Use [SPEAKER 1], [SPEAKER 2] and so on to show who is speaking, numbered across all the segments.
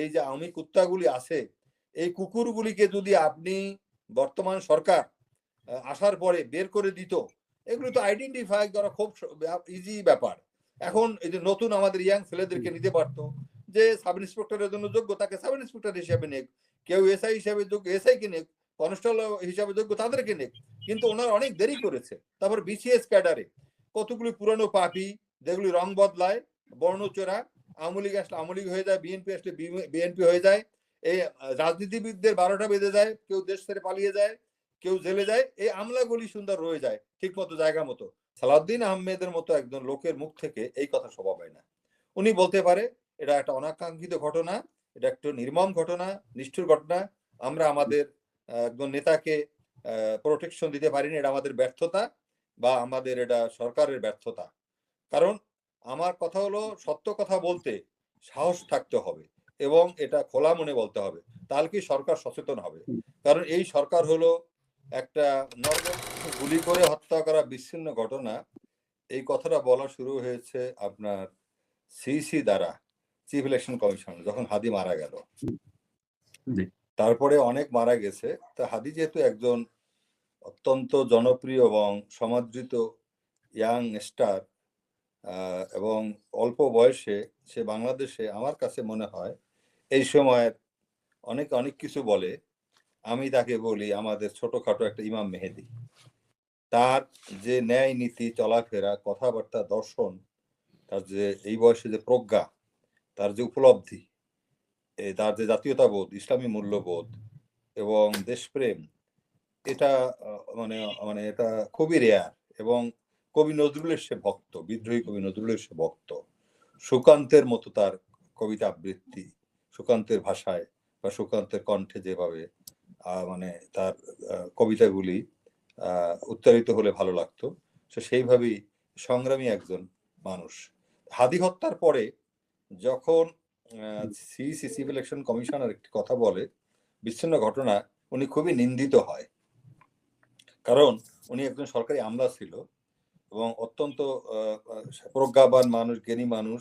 [SPEAKER 1] এই যে আওয়ামী কুত্তাগুলি আছে, এই কুকুরগুলিকে যদি আপনি বর্তমান সরকার আসার পরে বের করে দিত, এগুলো তো আইডেন্টিফাই করা খুব ইজি ব্যাপার। এখন এই যে নতুন আমাদের ইয়াং ছেলেদেরকে নিতে পারতো, যে সাব ইন্সপেক্টরের জন্য যোগ্য, তাকে সাব ইন্সপেক্টর হিসেবে নেক, কেউ এসআই হিসাবে যোগ্য এসআই কে নেক কনস্টেবল হিসাবে যোগ্য, তাদেরকে নেক। কিন্তু ওনারা অনেক দেরি করেছে। তারপর বিসিএস ক্যাডারে কতগুলি পুরানো পাপি, যেগুলি রং বদলায় বর্ণচোরা আওয়ামী লীগ আসলে আওয়ামী লীগ হয়ে যায়, বিএনপি আসলে বিএনপি হয়ে যায়। এই রাজনীতিবিদদের বারোটা বেঁধে যায়, কেউ দেশ ছেড়ে পালিয়ে যায়, কেউ জেলে যায়, এই আমলাগুলি সুন্দর রয়ে যায়, ঠিক মতো জায়গা মতো। সালাউদ্দিন আহমেদের মতো একজন লোকের মুখ থেকে এই কথা স্বভাব হয় না। উনি বলতে পারে, এটা একটা অনাকাঙ্ক্ষিত ঘটনা, এটা একটা নির্মম ঘটনা, নিষ্ঠুর ঘটনা, আমরা আমাদের একজন নেতাকে প্রোটেকশন দিতে পারিনি, এটা আমাদের ব্যর্থতা বা আমাদের এটা সরকারের ব্যর্থতা। কারণ আমার কথা হলো সত্য কথা বলতে সাহস থাকতে হবে এবং এটা খোলা মনে বলতে হবে। তাহলে কি সরকার সচেতন হবে? কারণ এই সরকার হলো একটা গুলি করে হত্যা করা বিচ্ছিন্ন ঘটনা। এই কথাটা বলা শুরু হয়েছে আপনার সিসি দ্বারা চিফ ইলেকশন কমিশন যখন হাদি মারা গেল। তারপরে অনেক মারা গেছে। তা হাদি যেহেতু একজন অত্যন্ত জনপ্রিয় এবং সমাদৃত ইয়াং স্টার এবং অল্প বয়সে সে বাংলাদেশে আমার কাছে মনে হয় এই সময়ের অনেক অনেক কিছু বলে। আমি তাকে বলি, আমাদের ছোটখাটো একটা ইমাম মেহেদি। তার যে ন্যায় নীতি, চলাফেরা, কথাবার্তা, দর্শন, তার যে এই বয়সে যে প্রজ্ঞা, তার যে উপলব্ধি তার যে জাতীয়তাবোধ, ইসলামী মূল্যবোধ এবং দেশপ্রেম, এটা মানে মানে এটা খুবই রেয়ার এবং কবি নজরুলের সে ভক্ত, বিদ্রোহী কবি নজরুলের সে ভক্ত, সুকান্তের মতো তার কবিতা আবৃত্তি, সুকান্তের ভাষায় বা সুকান্তের কণ্ঠে যেভাবে মানে তার কবিতাগুলি উচ্চারিত হলে ভালো লাগতো, সে সেইভাবেই সংগ্রামী একজন মানুষ। হাদি হত্যার পরে যখন সিইসি সিভিল ইলেকশন কমিশনার একটি কথা বলে, বিচ্ছিন্ন ঘটনা, উনি খুবই নিন্দিত হয়। কারণ উনি একজন সরকারি আমলা ছিল এবং অত্যন্ত প্রজ্ঞাবান মানুষ, জ্ঞানী মানুষ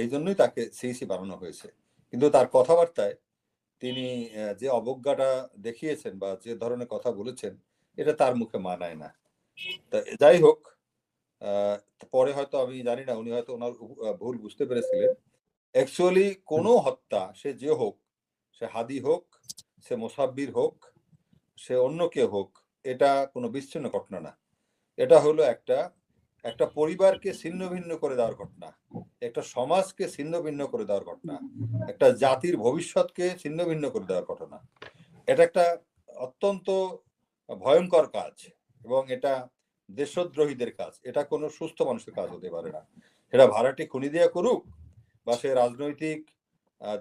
[SPEAKER 1] এই জন্যই তাকে সিইসি বানানো হয়েছে। কিন্তু তার কথাবার্তায় তিনি যে অবজ্ঞাটা দেখিয়েছেন বা যে ধরনের কথা বলেছেন, এটা তার মুখে মানায় না। তা যাই হোক পরে হয়তো আমি জানি না, উনি হয়তো ওনার ভুল বুঝতে পেরেছিলেন। অ্যাকচুয়ালি কোনো হত্যা, সে যে হোক, সে হাদি হোক, সে মোসাব্বির হোক, সে অন্য কেউ হোক, এটা কোনো বিচ্ছিন্ন ঘটনা না। এটা হলো একটা একটা পরিবারকে ছিন্ন ভিন্ন করে দেওয়ার ঘটনা, একটা সমাজকে ছিন্ন ভিন্ন করে দেওয়ার ঘটনা, একটা জাতির ভবিষ্যৎকে ছিন্ন ভিন্ন করে দেওয়ার ঘটনা। এটা একটা অত্যন্ত ভয়ঙ্কর কাজ এবং এটা দেশদ্রোহীদের কাজ। এটা কোনো সুস্থ মানুষের কাজ হতে পারে না। সেটা ভাড়াটি খুনি দিয়ে করুক বা সে রাজনৈতিক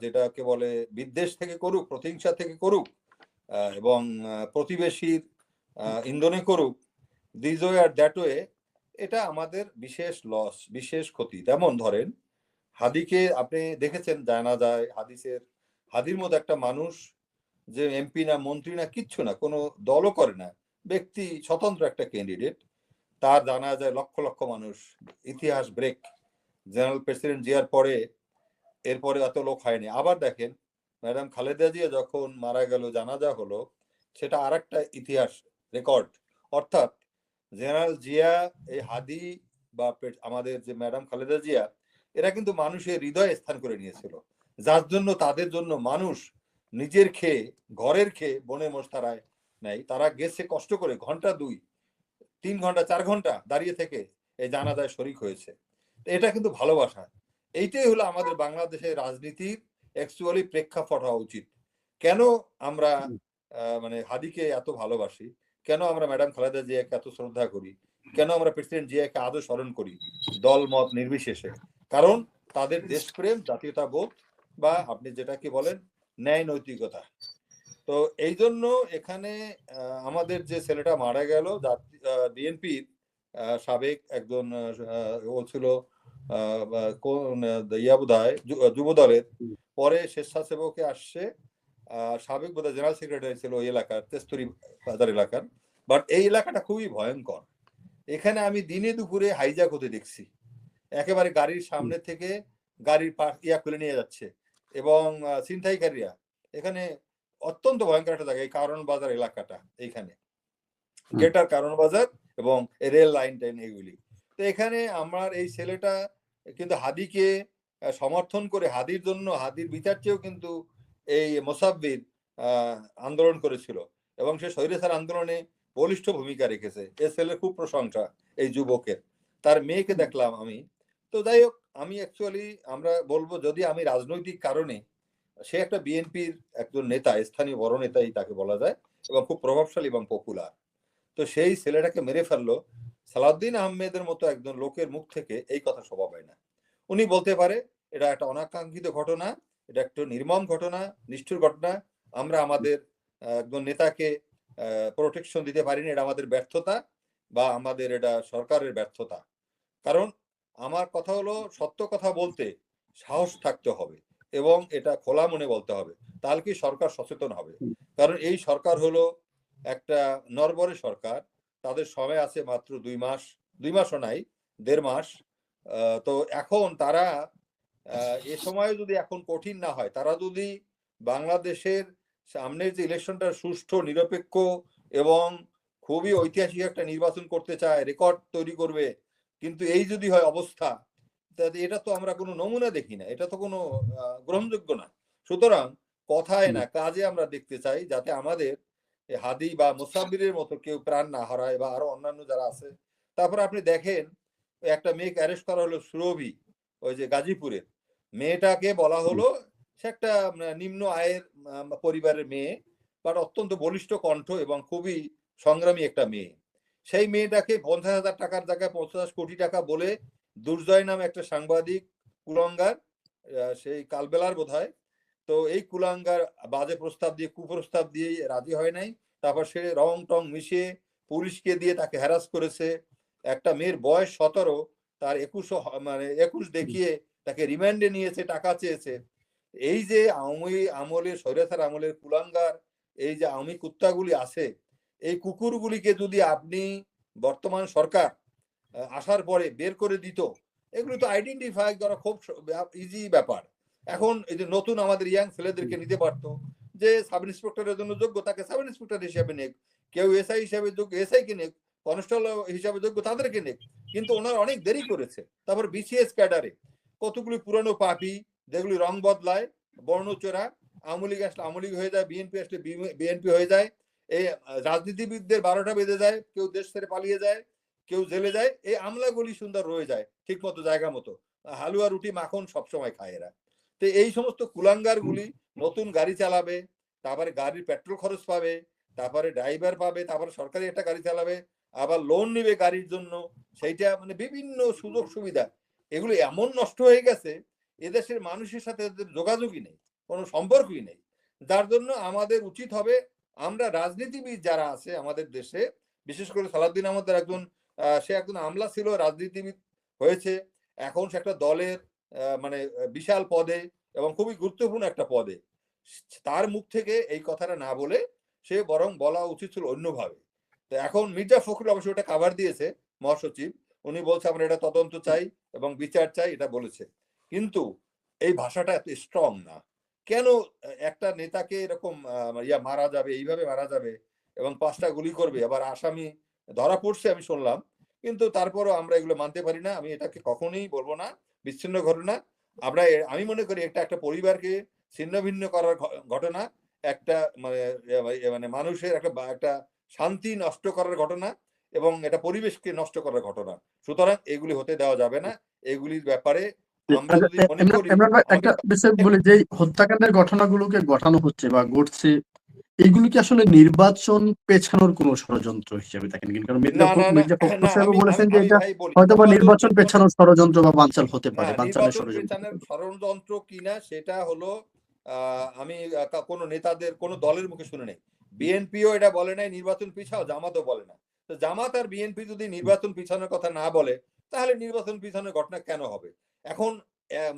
[SPEAKER 1] যেটাকে বলে বিদ্বেষ থেকে করুক, প্রতিহিংসা থেকে করুক এবং প্রতিবেশীর ইন্ধনে করুক দিস ওয়ে আর দ্যাট ওয়ে এটা আমাদের বিশেষ লস বিশেষ ক্ষতি। যেমন ধরেন, হাদিকে আপনি দেখেছেন, জানা যায়, হাদিসের, হাদির মতো একটা মানুষ যে এমপি না, মন্ত্রী না, কিচ্ছু না, কোনো দলও করে না, ব্যক্তি স্বতন্ত্র একটা ক্যান্ডিডেট তার জানা যায় লক্ষ লক্ষ মানুষ, ইতিহাস ব্রেক জেনারেল প্রেসিডেন্ট জিয়ার পরে, এরপরে এত লোক হয়নি। আবার দেখেন ম্যাডাম খালেদা জিয়া যখন মারা গেল, জানাজা হলো, সেটা আর একটা ইতিহাস রেকর্ড অর্থাৎ জেনারেল জিয়া এই হাদি বা আমাদের যে ম্যাডাম খালেদা জিয়া এরা কিন্তু মানুষের হৃদয়ে স্থান করে নিয়েছিল। যার জন্য তাদের জন্য মানুষ নিজের খেয়ে ঘরের খেয়ে বনে মোষ তারায় নেয়। তারা গেছে কষ্ট করে ঘণ্টা দুই তিন ঘণ্টা চার ঘণ্টা দাঁড়িয়ে থেকে এই জানাজায় শরিক হয়েছে। এটা কিন্তু ভালোবাসা। এইটাই হলো আমাদের বাংলাদেশের রাজনীতির অ্যাকচুয়ালি প্রেক্ষাপট হওয়া উচিত। কেন আমরা আহ, মানে হাদিকে এত ভালোবাসি? কেন আমরা ম্যাডাম খালেদা জিয়াকে এত শ্রদ্ধা করি? কেন আমরা প্রেসিডেন্ট জিয়াকে আদৌ স্মরণ করি? দল, মত নির্বিশেষে। কারণ তাদের দেশপ্রেম, জাতীয়তাবোধ বা আপনি যেটাকে বলেন ন্যায় নৈতিকতা। তো এই জন্য এখানে আমাদের যে ছেলেটা মারা গেল বিএনপির সাবেক একজন ও ছিল কোন ইয়া বোধহয় যু- যুব দলের পরে স্বেচ্ছাসেবকে আসছে সাবেক বোধহয় জেনারেল সেক্রেটারি ছিল ওই এলাকার তেস্তুরি বাজার এলাকার। বাট এই এলাকাটা খুবই ভয়ঙ্কর। এখানে আমি দিনে দুপুরে হাইজাক হতে দেখছি। একেবারে গাড়ির সামনে থেকে গাড়ির ইয়া খুলে নিয়ে যাচ্ছে এবং ছিনতাইকারীরা এখানে অত্যন্ত ভয়ঙ্কর একটা জায়গা এই কারণ বাজার এলাকাটা এইখানে। গেটার কারণ বাজার এবং রেল লাইন টাইন এগুলি তো এখানে আমার এই ছেলেটা কিন্তু হাদিকে সমর্থন করে হাদির জন্য হাদির বিচার চেয়েও কিন্তু এই মোসাব্বির আহ, আন্দোলন করেছিল এবং সে স্বৈরাচার আন্দোলনে বলিষ্ঠ ভূমিকা রেখেছে। এ ছেলের খুব প্রশংসা এই যুবকের। তার মেয়েকে দেখলাম আমি। তো যাই হোক আমি অ্যাকচুয়ালি আমরা বলব যদি আমি রাজনৈতিক কারণে সে একটা বিএনপির একজন নেতা স্থানীয় বড় নেতাই তাকে বলা যায় এবং খুব প্রভাবশালী এবং পপুলার তো সেই ছেলেটাকে মেরে ফেলল। সালাউদ্দিন আহমেদের মতো একজন লোকের মুখ থেকে এই কথা স্বভাব হয় না। উনি বলতে পারে এটা একটা অনাকাঙ্ক্ষিত ঘটনা এটা একটা নির্মম ঘটনা নিষ্ঠুর ঘটনা। আমরা আমাদের একজন নেতাকে প্রোটেকশন দিতে পারিনি এটা আমাদের ব্যর্থতা বা আমাদের এটা সরকারের ব্যর্থতা। কারণ আমার কথা হলো সত্য কথা বলতে সাহস থাকতে হবে এবং এটা খোলা মনে বলতে হবে। তাহলে কি সরকার সচেতন হবে? কারণ এই সরকার হলো একটা নরবরে সরকার। তাদের সময় আছে মাত্র দুই মাস দুই মাসও নাই দেড় মাস। তো এখন তারা এ সময় যদি এখন কঠিন না হয় তারা যদি বাংলাদেশের সামনের যে ইলেকশনটা সুষ্ঠু নিরপেক্ষ এবং খুবই ঐতিহাসিক একটা নির্বাচন করতে চায় রেকর্ড তৈরি করবে কিন্তু এই যদি হয় অবস্থা এটা তো আমরা কোনো নমুনা দেখি না এটা তো কোনো গ্রহণযোগ্য না। সুতরাং কথায় না কাজে আমরা দেখতে চাই যাতে আমাদের হাদি বা মুসাফিরের মতো কেউ প্রাণ না হারায় বা আরও অন্যান্য যারা আছে তারপর আপনি দেখেন একটা মেয়েকে অ্যারেস্ট করা হলো সুরভি। ওই যে গাজীপুরের মেয়েটাকে বলা হলো সে একটা নিম্ন আয়ের পরিবারের মেয়ে বাট অত্যন্ত বলিষ্ঠ কণ্ঠ এবং খুবই সংগ্রামী একটা মেয়ে। সেই মেয়েটাকে পঞ্চাশ হাজার টাকার জায়গায় পঞ্চাশ কোটি টাকা বলে দুর্জয় নামে একটা সাংবাদিক কুলঙ্গার সেই কালবেলার বোধ হয় তো এই কুলাঙ্গার বাজে প্রস্তাব দিয়ে কুপ্রস্তাব দিয়ে রাজি হয় নাই। তারপর সে রং টং মিশিয়ে পুলিশকে দিয়ে তাকে হ্যারাস করেছে। একটা মেয়ের বয়স সতেরো তার একুশ মানে একুশ দেখিয়ে তাকে রিমান্ডে নিয়েছে টাকা চেয়েছে। এই যে আওয়ামী আমলের স্বৈরাচার আমলের কুলাঙ্গার এই যে আওয়ামী কুত্তাগুলি আছে এই কুকুরগুলিকে যদি আপনি বর্তমান সরকার আসার পরে বের করে দিত এগুলো তো আইডেন্টিফাই করা খুব ইজি ব্যাপার। এখন এই যে নতুন আমাদের ইয়াং ছেলেদেরকে নিতে পারতো যে সাব ইন্সপেক্টরের জন্য যোগ্য তাকে সাব ইন্সপেক্টর হিসেবে নেক কেউ এসআই হিসাবে যোগ্য এসআই কে নেক কনস্টেবল হিসাবে যোগ্য তাদেরকে নেক। কিন্তু ওনারা অনেক দেরি করেছে। তারপর বিসিএস ক্যাডারে কতগুলি পুরনো পাপি, যেগুলি রং বদলায় বর্ণচোরা আওয়ামী লীগ আসলে আওয়ামী হয়ে যায় বিএনপি আসলে বিএনপি হয়ে যায়, এই রাজনীতিবিদদের বারোটা বেঁধে যায়, কেউ দেশ ছেড়ে পালিয়ে যায়, কেউ জেলে যায়, এই আমলাগুলি সুন্দর রয়ে যায় ঠিক মতো জায়গা মতো। হালুয়া, রুটি, মাখন সবসময় খায় এরা। তো এই সমস্ত কুলাঙ্গার গুলি নতুন গাড়ি চালাবে, তারপরে গাড়ির পেট্রোল খরচ পাবে, তারপরে ড্রাইভার পাবে, তারপরে সরকারি একটা গাড়ি চালাবে আবার লোন নিবে গাড়ির জন্য, সেইটা মানে বিভিন্ন সুযোগ সুবিধা। এগুলো এমন নষ্ট হয়ে গেছে, এদেশের মানুষের সাথে যোগাযোগই নেই, কোনো সম্পর্কই নেই। যার জন্য আমাদের উচিত হবে, আমরা রাজনীতিবিদ যারা আছে আমাদের দেশে, বিশেষ করে সালাউদ্দিন আমাদের একজন সে একজন আমলা ছিল, রাজনীতিবিদ হয়েছে, এখন সে একটা দলের মানে বিশাল পদে এবং খুবই গুরুত্বপূর্ণ একটা পদে। তার মুখ থেকে এই কথাটা না বলে সে বরং বলা উচিত ছিল অন্যভাবে। এখন মির্জা ফখরুল অবশ্য ওটা কাভার দিয়েছে মহাসচিব। উনি বলছে, আমরা এটা তদন্ত চাই এবং বিচার চাই, এটা বলেছে। কিন্তু এই ভাষাটা এত স্ট্রং না। কেন একটা নেতাকে এরকম ইয়া মারা যাবে, এইভাবে মারা যাবে এবং পাঁচটা গুলি করবে? আবার আসামি ধরা পড়ছে আমি শুনলাম, কিন্তু তারপরও আমরা এগুলো মানতে পারি না। আমি এটাকে কখনোই বলব না, বিচ্ছিন্ন ঘটনা। আমরা আমি মনে করি এটা একটা পরিবারকে ছিন্ন ভিন্ন করার ঘটনা। একটা মানে মানে মানুষের একটা একটা শান্তি নষ্ট করার ঘটনা এবং এটা পরিবেশকে নষ্ট করার ঘটনা। সুতরাং এগুলি হতে দেওয়া যাবে না। এগুলির ব্যাপারে
[SPEAKER 2] একটা বিষয় বলে যে হত্যাকাণ্ডের ঘটনাগুলোকে ঘটানো হচ্ছে বা ঘটছে এগুলো কি আসলে নির্বাচন পেছানোর কোনো ষড়যন্ত্র হিসেবে দেখেন? কারণ মির্জা
[SPEAKER 1] না
[SPEAKER 2] ফখরুল
[SPEAKER 1] না। না
[SPEAKER 2] মির্জা ফখরুল
[SPEAKER 1] না
[SPEAKER 2] বলেছেন যে এটা হয়তো বা
[SPEAKER 1] নির্বাচন
[SPEAKER 2] পেছানোর ষড়যন্ত্র বা বানচাল হতে পারে বানচালের ষড়যন্ত্র।
[SPEAKER 1] ষড়যন্ত্র কিনা সেটা হলো আমি কোনো নেতাদের, কোনো দলের মুখে শুনে নেই। বিএনপিও এটা বলে নাই, নির্বাচন পিছাও, জামাতও বলে না। তো জামাত আর বিএনপি যদি নির্বাচন পিছানোর কথা না বলে, তাহলে নির্বাচন পিছানোর ঘটনা কেন হবে? এখন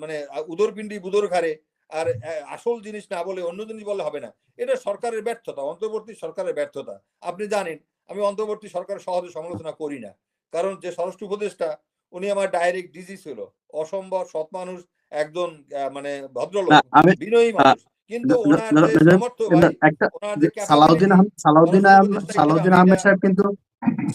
[SPEAKER 1] মানে উদরপিণ্ডি বুদর ঘাড়ে, আর আসল জিনিস না বলে, অন্য জিনিস বলে হবে না। এটা সরকারের ব্যর্থতা, অন্তর্বর্তী সরকারের ব্যর্থতা। আপনি জানেন, আমি অন্তর্বর্তী সরকারের সহজে সমালোচনা করি না। কারণ যে স্বরাষ্ট্র উপদেষ্টা, উনি আমার ডাইরেক্ট ডিজি ছিল। অসম্ভব, সৎ মানুষ একজন মানে ভদ্রলোক বিনয়ী মানুষ। কিন্তু
[SPEAKER 2] সালাউদ্দিন আহমেদ সালাউদ্দিন আহমেদ সালাউদ্দিন আহমেদ সাহেব কিন্তু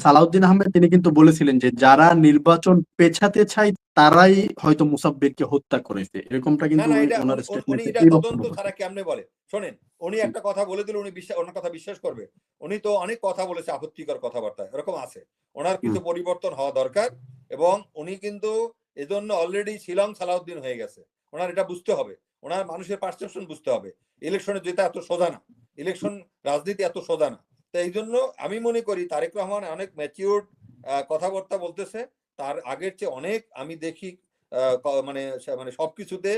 [SPEAKER 2] সালাউদ্দিন আহমেদ তিনি কিন্তু বলেছিলেন যে যারা নির্বাচন পেছাতে চাই তারাই হয়তো মুসাব্বিরকে হত্যা করেছে। এরকমটা কিন্তু ওনার স্টেটমেন্টে বক্তব্য
[SPEAKER 1] কেমনে বলে? শোনেন উনি একটা কথা বলে দিলে উনি বিশ্বাস ওনার কথা বিশ্বাস করবে। উনি তো অনেক কথা বলেছে আপত্তিকর কথাবার্তা এরকম আছে। ওনার কিন্তু পরিবর্তন হওয়া দরকার এবং উনি কিন্তু এজন্য অলরেডি শিলং সালাউদ্দিন হয়ে গেছে। ওনার এটা বুঝতে হবে। ওনার মানুষের পারসেপশন বুঝতে হবে। ইলেকশনে যেটা এত সোজা না। ইলেকশন রাজনীতি এত সোজা না। তো এই জন্য আমি মনে করি তারেক রহমান অনেক ম্যাচিউর কথাবার্তা বলতেছে। তার আগের চেয়ে অনেক আমি দেখি মানে মানে সবকিছুতে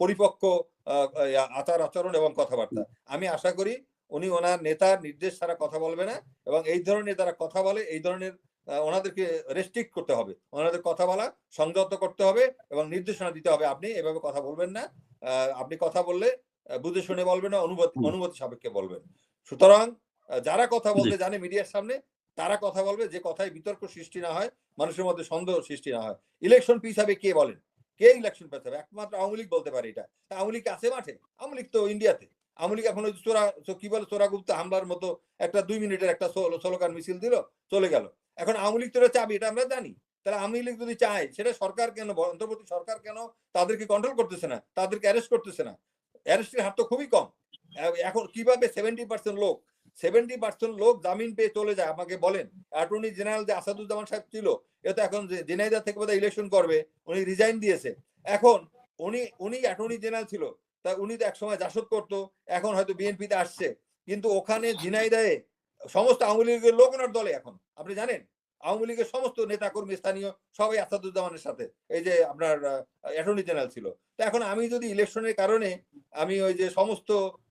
[SPEAKER 1] পরিপক্ক আচার আচরণ এবং কথাবার্তা। আমি আশা করি উনি ওনার নেতার নির্দেশ ছাড়া কথা বলবে না এবং এই ধরনের যারা কথা বলে, এই ধরনের ওনাদেরকে রেস্ট্রিক্ট করতে হবে। ওনাদের কথা বলা সংযত করতে হবে এবং নির্দেশনা দিতে হবে আপনি। এভাবে কথা বলবেন না। আপনি কথা বললে বুঝে শুনে বলবেন না অনুমতি। অনুমতি সাপেক্ষে বলবেন। সুতরাং যারা কথা বলতে জানে মিডিয়ার সামনে তারা কথা বলবে যে কথায় বিতর্ক সৃষ্টি না হয় মানুষের মধ্যে সন্দেহ সৃষ্টি না হয়। ইলেকশন পিস হবে কে বলেন? কে ইলেকশন পেতে হবে? একমাত্র আওয়ামী লীগ বলতে পারে এটা। আওয়ামী লীগ আছে মাঠে? আওয়ামী লীগ তো ইন্ডিয়াতে। আওয়ামী লীগ এখন ওই চোরা কি বলে চোরাগুপ্ত হামলার মতো একটা দুই মিনিটের একটা স্লোগান মিছিল দিল চলে গেল। এখন আওয়ামী লীগ তো চাবি, এটা আমরা জানি। তাহলে আওয়ামী লীগ যদি চায়, সেটা সরকার কেন, অন্তর্বর্তী সরকার কেন তাদেরকে কন্ট্রোল করতেছে না? তাদেরকে অ্যারেস্ট করতেছে না? অ্যারেস্টের হার তো খুবই কম। এখন কীভাবে সেভেন্টি পার্সেন্ট লোক সেভেন্টি পার্সেন্ট লোক জামিন পেয়ে চলে যায়? আমাকে বলেন। অ্যাটর্নি জেনারেল যে আসাদুজ্জামান সাহেব ছিল, এ তো এখন জেনাইদা থেকে বোধহয় ইলেকশন করবে, উনি রিজাইন দিয়েছে। এখন উনি উনি অ্যাটর্নি জেনারেল ছিল, তা উনি তো একসময় জাসদ করতো, এখন হয়তো বিএনপিতে আসছে। কিন্তু ওখানে ঝিনাইদায়ে সমস্ত আওয়ামী লীগের লোক ওনার দলে এখন আপনি জানেন? আওয়ামী লীগের সমস্ত নেতাকর্মী স্থানীয় সবাই আসাদুজ্জামানের সাথে এই যে আপনার অ্যাটর্নি জেনারেল ছিল। তো এখন আমি যদি ইলেকশনের কারণে আমি ওই যে সমস্ত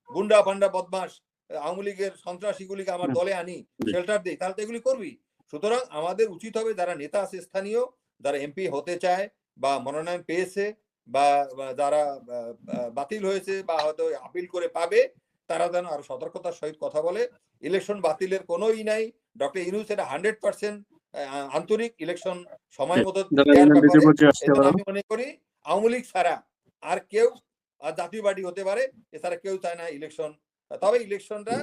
[SPEAKER 1] গুন্ডা পান্ডা বদমাস আওয়ামী লীগের সন্ত্রাসীগুলিকে আমার দলে আনি শেল্টার দিই তাহলে তো এগুলি করবি। সুতরাং আমাদের উচিত হবে যারা নেতা আছে স্থানীয় যারা এমপি হতে চায় বা মনোনয়ন পেয়েছে বা যারা বাতিল হয়েছে বা হয়তো আপিল করে পাবে তারা যেন আরও সতর্কতার সহিত কথা বলে। ইলেকশন বাতিলের কোনো ই নাই। ডক্টর ইনুস এটা হান্ড্রেড পার্সেন্ট আন্তরিক ইলেকশন সময় মতো এজন্য
[SPEAKER 2] পারেন
[SPEAKER 1] আমি মনে করি আওয়ামী লীগ ছাড়া আর কেউ আর জাতীয় পার্টি হতে পারে এছাড়া কেউ চায় না ইলেকশন তবে ইলেকশনটা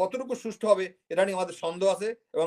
[SPEAKER 1] কতটুকু সুষ্ঠু হবে এটা নিয়ে আমাদের সন্দেহ আছে এবং